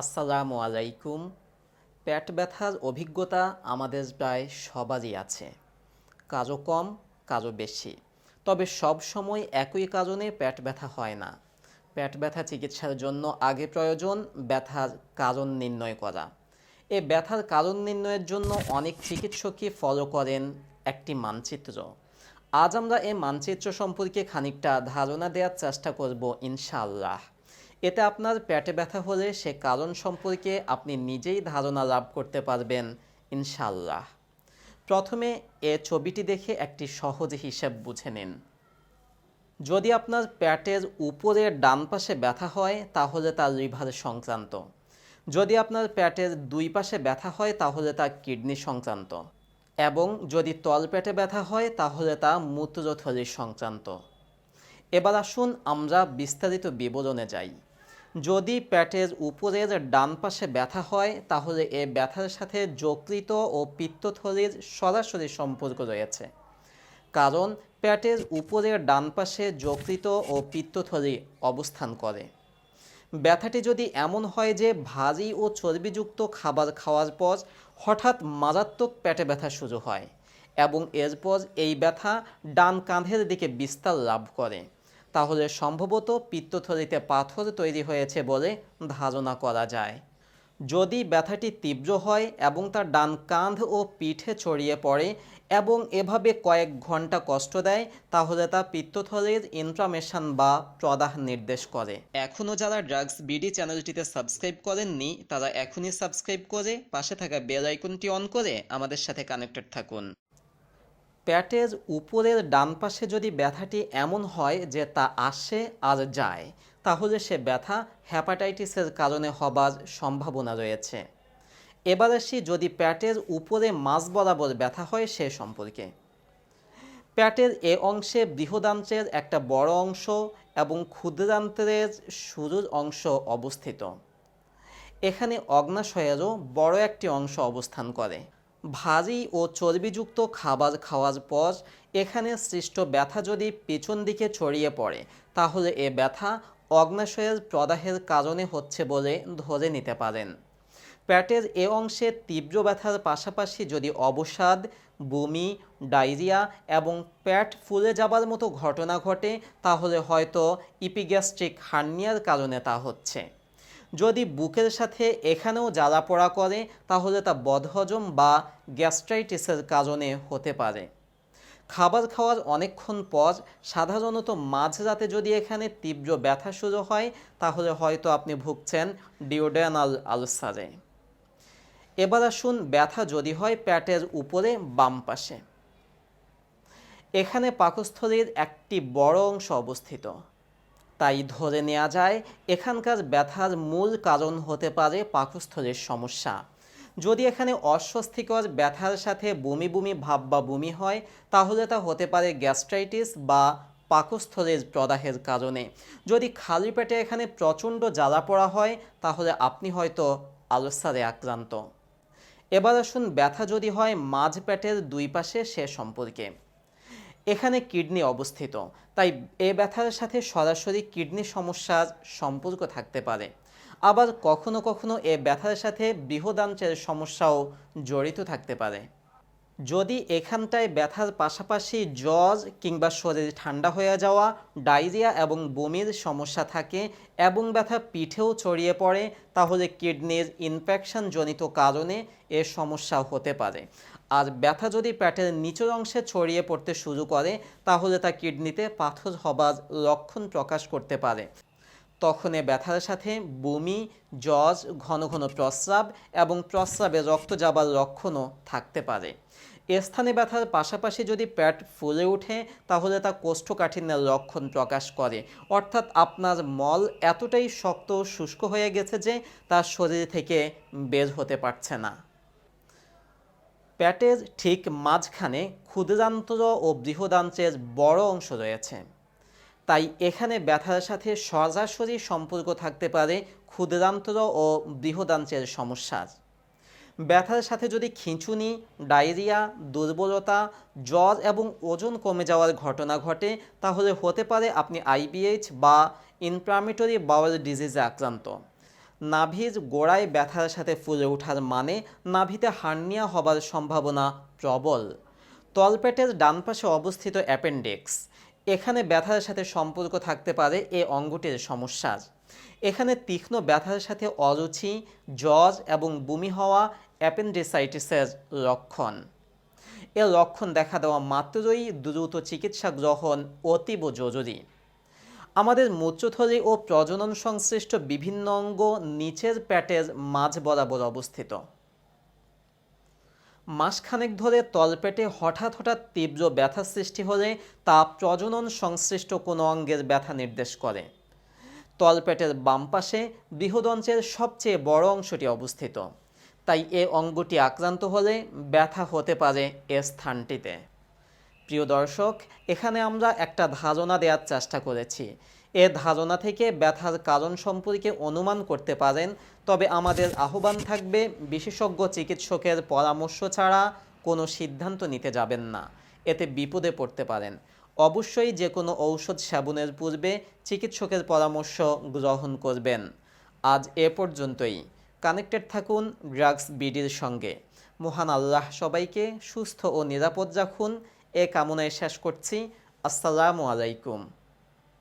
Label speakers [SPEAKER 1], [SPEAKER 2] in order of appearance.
[SPEAKER 1] আসসালামু আলাইকুম। পেট ব্যথার অভিজ্ঞতা আমাদের প্রায় সবারই আছে। কাজও কম, কাজও বেশি। তবে সব সময় একই কারণে পেট ব্যথা হয় না। পেট ব্যথা চিকিৎসার জন্য আগে প্রয়োজন ব্যথার কারণ নির্ণয় করা। এ ব্যথার কারণ নির্ণয়ের জন্য অনেক চিকিৎসকই ফলো করেন একটি মানচিত্র। আজ আমরা এই মানচিত্র সম্পর্কে খানিকটা ধারণা দেওয়ার চেষ্টা করব ইনশাআল্লাহ। এতে আপনার পেটে ব্যথা হলে সে কারণ সম্পর্কে আপনি নিজেই ধারণা লাভ করতে পারবেন ইনশাল্লাহ প্রথমে এ ছবিটি দেখে একটি সহজ হিসেব বুঝে নিন। যদি আপনার প্যাটের উপরের ডান পাশে ব্যথা হয়, তাহলে তা লিভার সংক্রান্ত। যদি আপনার প্যাটের দুই পাশে ব্যথা হয়, তাহলে তা কিডনি সংক্রান্ত। এবং যদি তলপেটে ব্যথা হয়, তাহলে তা মূত্রথলি সংক্রান্ত। এবার আসুন আমরা বিস্তারিত বিবরণে যাই। যদি পেটের উপরের ডান পাশে ব্যথা হয়, তাহলে এ ব্যথার সাথে যকৃত ও পিত্তথলির সরাসরি সম্পর্ক রয়েছে। কারণ পেটের উপরের ডান পাশে যকৃত ও পিত্তথলি অবস্থান করে। ব্যথাটি যদি এমন হয় যে ভারী ও চর্বিযুক্ত খাবার খাওয়ার পর হঠাৎ মারাত্মক পেটে ব্যথা শুরু হয় এবং এরপর এই ব্যথা ডান কাঁধের দিকে বিস্তার লাভ করে। তাহলে সম্ভবত পিত্তথলিতে পাথর তৈরি হয়েছে বলে ধারণা করা যায়। যদি ব্যথাটি তীব্র হয় এবং তার ডান কাঁধ ও পিঠে ছড়িয়ে পড়ে এবং এভাবে কয়েক ঘণ্টা কষ্ট দেয়, তাহলে তা পিত্তথলির ইনফ্লামেশন বা প্রদাহ নির্দেশ করে। এখনও যারা ড্রাগস বিডি চ্যানেলটিতে সাবস্ক্রাইব করেননি, তারা এখনই সাবস্ক্রাইব করে পাশে থাকা বেল আইকনটি অন করে আমাদের সাথে কানেক্টেড থাকুন। পেটের উপরের ডান পাশে যদি ব্যথাটি এমন হয় যে তা আসে আর যায়, তাহলে সে ব্যথা হ্যাপাটাইটিসের কারণে হবার সম্ভাবনা রয়েছে। এবার আসি যদি প্যাটের উপরে মাঝ বরাবর ব্যথা হয় সে সম্পর্কে। প্যাটের এ অংশে বৃহদান্ত্রের একটা বড় অংশ এবং ক্ষুদ্রান্ত্রের শুরুর অংশ অবস্থিত। এখানে অগ্নাশয়েরও বড় একটি অংশ অবস্থান করে। ভারী ও চর্বিযুক্ত খাবার খাওয়ার পর এখানে সৃষ্ট ব্যথা যদি পিছন দিকে ছড়িয়ে পড়ে, তাহলে এ ব্যথা অগ্নাশয়ের প্রদাহের কারণে হচ্ছে বলে ধরে নিতে পারেন। পেটের এ অংশে তীব্র ব্যথার পাশাপাশি যদি অবসাদ, বমি, ডায়রিয়া এবং পেট ফুলে যাবার মতো ঘটনা ঘটে, তাহলে হয়তো ইপিগ্যাস্ট্রিক হার্নিয়ার কারণে তা হচ্ছে। যদি বুকের সাথে এখানেও জ্বালা পোড়া করে, তাহলে তা বদহজম বা গ্যাস্ট্রাইটিসের কারণে হতে পারে। খাবার খাওয়ার অনেকক্ষণ পর সাধারণত মাঝরাতে যদি এখানে তীব্র ব্যথা শুরু হয়, তাহলে হয়তো আপনি ভুগছেন ডিওডেনাল আলসারে। এবার আসুন ব্যথা যদি হয় প্যাটের উপরে, বাম পাশে। এখানে পাকস্থলীর একটি বড় অংশ অবস্থিত। তাই ধরে নেওয়া যায়, এখানকার ব্যথার মূল কারণ হতে পারে পাকস্থলীর সমস্যা। যদি এখানে অস্বস্তিকর ব্যথার সাথে বমি বমি ভাব বা বমি হয়, তাহলে তা হতে পারে গ্যাস্ট্রাইটিস বা পাকস্থলীর প্রদাহের কারণে। যদি খালি পেটে এখানে প্রচণ্ড জ্বালা পড়া হয়, তাহলে আপনি হয়তো আলসারে আক্রান্ত। এবার আসুন, ব্যথা যদি হয় মাঝ পেটের দুই পাশে সে সম্পর্কে। এখানে কিডনি অবস্থিত, তাই এ ব্যথার সাথে সরাসরি কিডনি সমস্যার সম্পর্ক থাকতে পারে। আবার কখনো কখনো এ ব্যথার সাথে বৃহদান্ত্রের সমস্যাও জড়িত থাকতে পারে। যদি এখানটায় ব্যথার পাশাপাশি জ্বর কিংবা শরীর ঠান্ডা হয়ে যাওয়া, ডায়রিয়া এবং বমির সমস্যা থাকে এবং ব্যথা পিঠেও ছড়িয়ে পড়ে, তাহলে কিডনির ইনফেকশন জনিত কারণে এ সমস্যা হতে পারে। আর ব্যথা যদি পেটের নিচের অংশে ছড়িয়ে পড়তে শুরু করে, তাহলে তা কিডনিতে পাথর হবার লক্ষণ প্রকাশ করতে পারে। তখন এ ব্যথার সাথে বমি, জ্বর, ঘন ঘন প্রস্রাব এবং প্রস্রাবে রক্ত যাবার লক্ষণও থাকতে পারে। স্থানে ব্যথার পাশাপাশি যদি প্যাট ফুলে ওঠে, তাহলে তা কোষ্ঠকাঠিন্যের লক্ষণ প্রকাশ করে। অর্থাৎ আপনার মল এতটাই শক্ত শুষ্ক হয়ে গেছে যে তা শরীর থেকে বের হতে পারছে না। পেটের ঠিক মাঝখানে ক্ষুদ্রান্তর ও বৃহদান্ত্রের বড় অংশ রয়েছে। তাই এখানে ব্যথার সাথে সরাসরি সম্পর্ক থাকতে পারে ক্ষুদ্রান্তর ও বৃহদান্ত্রের সমস্যার। ব্যথার সাথে যদি খিঁচুনি, ডায়রিয়া, দুর্বলতা, জ্বর এবং ওজন কমে যাওয়ার ঘটনা ঘটে, তাহলে হতে পারে আপনি আইবিএইচ বা ইনফ্লামেটরি বাউল ডিজিজে আক্রান্ত। নাভির গোড়ায় ব্যথার সাথে ফুলে ওঠার মানে নাভিতে হার্নিয়া হবার সম্ভাবনা প্রবল। তলপেটের ডান পাশে অবস্থিত অ্যাপেন্ডিক্স। এখানে ব্যথার সাথে সম্পর্ক থাকতে পারে এ অঙ্গটির সমস্যার। এখানে তীক্ষ্ণ ব্যথার সাথে অরুচি, জ্বর এবং বমি হওয়া অ্যাপেন্ডিসাইটিসের লক্ষণ। এ লক্ষণ দেখা দেওয়া মাত্রই দ্রুত চিকিৎসা গ্রহণ অতীব জরুরি। আমাদের মূত্রথলি ও প্রজনন সংশ্লিষ্ট বিভিন্ন অঙ্গ নিচের পেটের মাঝ বরাবর অবস্থিত। মাসখানেক ধরে তলপেটে হঠাৎ হঠাৎ তীব্র ব্যথা সৃষ্টি হলে তা প্রজনন সংশ্লিষ্ট কোনো অঙ্গের ব্যথা নির্দেশ করে। তলপেটের বাম পাশে বৃহদঞ্চের সবচেয়ে বড় অংশটি অবস্থিত। তাই এ অঙ্গটি আক্রান্ত হলে ব্যথা হতে পারে এ স্থানটিতে। প্রিয় দর্শক, এখানে আমরা একটা ধারণা দেওয়ার চেষ্টা করেছি। এ ধারণা থেকে ব্যথার কারণ সম্পর্কে অনুমান করতে পারেন, তবে আমাদের আহ্বান থাকবে বিশেষজ্ঞ চিকিৎসকের পরামর্শ ছাড়া কোনো সিদ্ধান্ত নিতে যাবেন না। এতে বিপদে পড়তে পারেন। অবশ্যই যে কোনো ঔষধ সেবনের পূর্বে চিকিৎসকের পরামর্শ গ্রহণ করবেন। আজ এ পর্যন্তই। কানেক্টেড থাকুন ড্রাগস বিডির সঙ্গে। মহান আল্লাহ সবাইকে সুস্থ ও নিরাপদ রাখুন। এ কামনায় শেষ করছি। আসসালামু আলাইকুম।